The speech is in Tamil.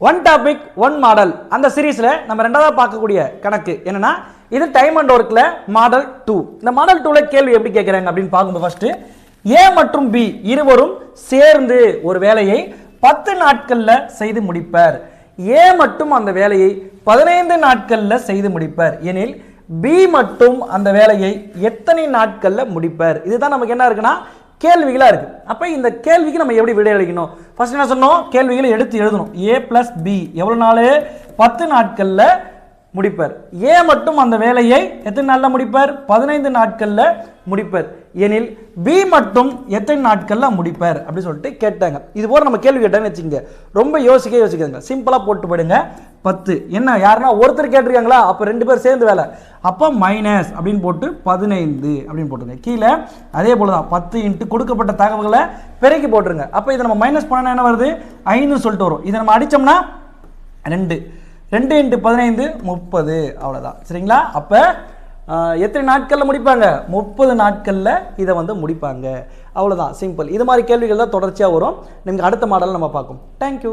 ஒன் டாபிக் ஒன் மாடல் அந்த சீரீஸில் நம்ம ரெண்டாவது பார்க்கக்கூடிய கணக்கு என்னன்னா இது டைம் அண்ட் ஒர்க்கில் மாடல் டூ இந்த மாடல் டூவில் கேள்வி எப்படி கேட்குறாங்க அப்படின்னு பார்க்கும்போது ஃபர்ஸ்ட் ஏ மற்றும் பி இருவரும் சேர்ந்து ஒரு வேலையை பத்து நாட்களில் செய்து முடிப்பர். ஏ மட்டும் அந்த வேலையை பதினைந்து நாட்களில் செய்து முடிப்பர். எனில் பி மட்டும் அந்த வேலையை எத்தனை நாட்களில் முடிப்பர்? இதுதான் நமக்கு என்ன இருக்குன்னா கேள்விகளாக இருக்குது அப்போ இந்த கேள்விக்கு நம்ம எப்படி விடையளிக்கணும்? ஃபஸ்ட் என்ன சொன்னோம்? கேள்விகளை எடுத்து எழுதணும். ஏ ப்ளஸ் பி எவ்வளோ நாள்? பத்து நாட்களில் முடிப்பர். ஏ மட்டும் அந்த வேலையை எத்தனை நாளில் முடிப்பர்? பதினைந்து நாட்களில் முடிப்பர். எனில் பி மட்டும் எத்தனை நாட்களில் முடிப்பர்? அப்படின்னு சொல்லிட்டு கேட்டாங்க. இது போல நம்ம கேள்வி கேட்டாங்கன்னு வச்சுக்கோங்க. ரொம்ப யோசிக்க யோசிக்காதுங்க. சிம்பிளாக போட்டு போயிடுங்க பத்து. என்ன யாருன்னா ஒருத்தர் கேட்டிருக்காங்களா? அப்போ ரெண்டு பேர் சேர்ந்து வேலை. அப்போ மைனஸ் அப்படின்னு போட்டு பதினைந்து அப்படின்னு போட்டுருங்க கீழே அதே போல தான் பத்து இன்ட்டு கொடுக்கப்பட்ட தகவல்களை பிறக்கி போட்டுருங்க. அப்போ இதை நம்ம மைனஸ் பண்ணனா என்ன வருது? ஐந்துன்னு சொல்லிட்டு வரும். இதை நம்ம அடித்தோம்னா ரெண்டு. ரெண்டு இன்ட்டு பதினைந்து முப்பது. அவ்வளோதான் சரிங்களா? அப்போ எத்தனை நாட்களில் முடிப்பாங்க? முப்பது நாட்களில் இதை வந்து முடிப்பாங்க. அவ்வளோதான் சிம்பிள் இது மாதிரி கேள்விகள் தான் தொடர்ச்சியாக வரும். நீங்கள் அடுத்த மாடலில் நம்ம பார்க்கும் தேங்க்யூ